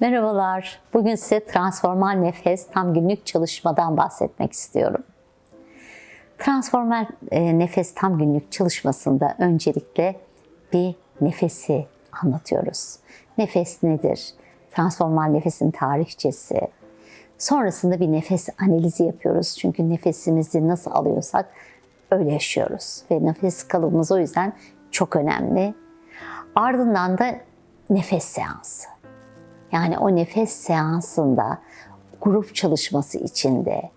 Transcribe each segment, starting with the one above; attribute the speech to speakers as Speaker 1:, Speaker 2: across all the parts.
Speaker 1: Merhabalar. Bugün size transformal nefes tam günlük çalışmadan bahsetmek istiyorum. Transformal e, nefes tam günlük çalışmasında öncelikle bir nefesi anlatıyoruz. Nefes nedir? Transformal nefesin tarihçesi. Sonrasında bir nefes analizi yapıyoruz. Çünkü nefesimizi nasıl alıyorsak öyle yaşıyoruz. Ve nefes kalıbımız o yüzden çok önemli. Ardından da nefes seansı. Yani o nefes seansında grup çalışması içinde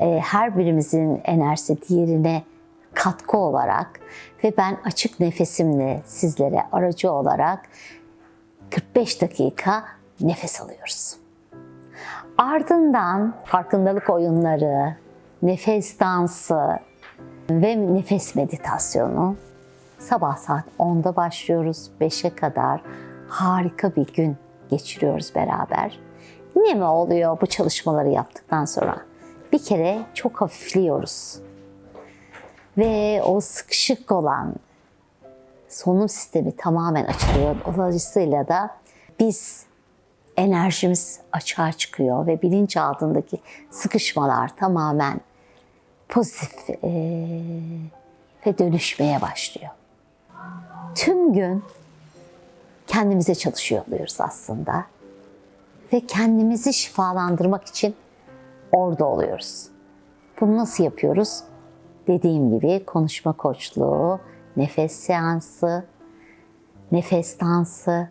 Speaker 1: e, her birimizin enerjisi diğerine katkı olarak ve ben açık nefesimle sizlere aracı olarak 45 dakika nefes alıyoruz. Ardından farkındalık oyunları, nefes dansı ve nefes meditasyonu sabah saat 10'da başlıyoruz 5'e kadar harika bir gün geçiriyoruz beraber. Ne mi oluyor bu çalışmaları yaptıktan sonra? Bir kere çok hafifliyoruz. Ve o sıkışık olan solunum sistemi tamamen açılıyor. Dolayısıyla da biz enerjimiz açığa çıkıyor ve bilinç altındaki sıkışmalar tamamen pozitif eee, ve dönüşmeye başlıyor. Tüm gün kendimize çalışıyor oluyoruz aslında. Ve kendimizi şifalandırmak için orada oluyoruz. Bunu nasıl yapıyoruz? Dediğim gibi konuşma koçluğu, nefes seansı, nefes dansı.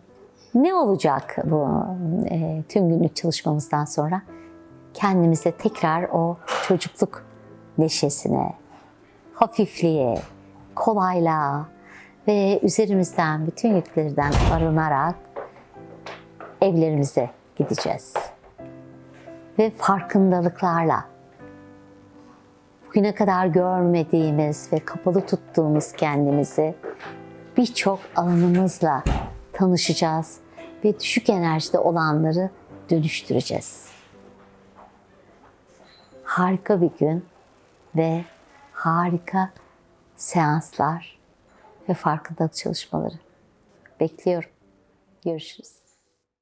Speaker 1: Ne olacak bu e, tüm günlük çalışmamızdan sonra? Kendimize tekrar o çocukluk neşesine, hafifliğe, kolaylığa ve üzerimizden bütün yüklerden arınarak evlerimize gideceğiz. Ve farkındalıklarla bugüne kadar görmediğimiz ve kapalı tuttuğumuz kendimizi birçok alanımızla tanışacağız ve düşük enerjide olanları dönüştüreceğiz. Harika bir gün ve harika seanslar ve farkındalık çalışmaları. Bekliyorum. Görüşürüz.